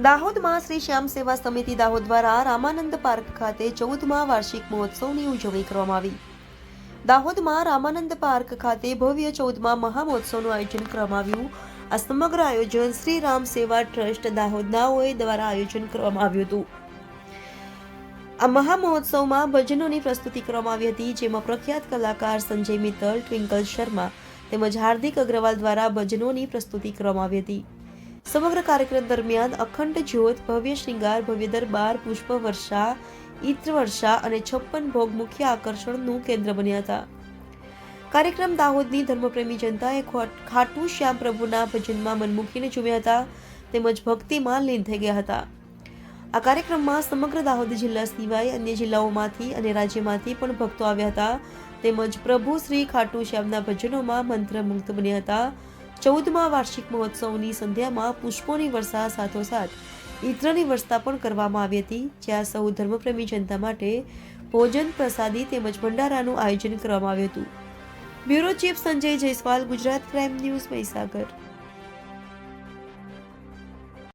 દાહોદમાં શ્રી શ્યામ સેવા સમિતિ દાહોદ દ્વારા રામાનંદ પાર્ક ખાતે ચૌદમા વાર્ષિક મહોત્સવની ઉજવણી કરવામાં આવી. દાહોદમાં રામાનંદ પાર્ક ખાતે ભવ્ય ચૌદમા મહામહોત્સવનું આયોજન કરવામાં આવ્યું. આ સમગ્ર આયોજન શ્રી રામ સેવા ટ્રસ્ટ દાહોદનાઓએ દ્વારા આયોજન કરવામાં આવ્યું હતું. આ મહામહોત્સવમાં ભજનોની પ્રસ્તુતિ કરવામાં આવી હતી, જેમાં પ્રખ્યાત કલાકાર સંજય મિત્તલ, ટ્વિંકલ શર્મા તેમજ હાર્દિક અગ્રવાલ દ્વારા ભજનોની પ્રસ્તુતિ કરવામાં આવી હતી. સમગ્ર કાર્યક્રમ દરમિયાન અખંડ જ્યોત, ભવ્ય શ્રીંગાર ભવ્ય દરબાર, પુષ્પ વર્ષા ઇત્ર વર્ષા અને છપ્પન ભોગ મુખ્ય આકર્ષણનું કેન્દ્ર બન્યા હતા. કાર્યક્રમ દાહોદની ધર્મપ્રેમી જનતાએ ખોટ- શ્યામ પ્રભુના ભજનમાં મન મૂકીને હતા, તેમજ ભક્તિમાં લીન થઈ ગયા હતા. આ કાર્યક્રમમાં સમગ્ર દાહોદ જિલ્લા સિવાય અન્ય જિલ્લાઓમાંથી અને રાજ્યમાંથી પણ ભક્તો આવ્યા હતા, તેમજ પ્રભુ શ્રી ખાટુ શ્યામના ભજનોમાં મંત્રમુગ્ધ બન્યા હતા. ચૌદમા વાર્ષિક મહોત્સવની સંધ્યામાં પુષ્પોની વર્ષા સાથોસાથ ઇત્રની વર્ષા પણ કરવામાં આવી હતી, જ્યાં સૌ ધર્મપ્રેમી જનતા માટે ભોજન પ્રસાદી તેમજ ભંડારાનું આયોજન કરવામાં આવ્યું હતું. Bureau chief Sanjay Jaiswal, Gujarat crime news Mahisagar.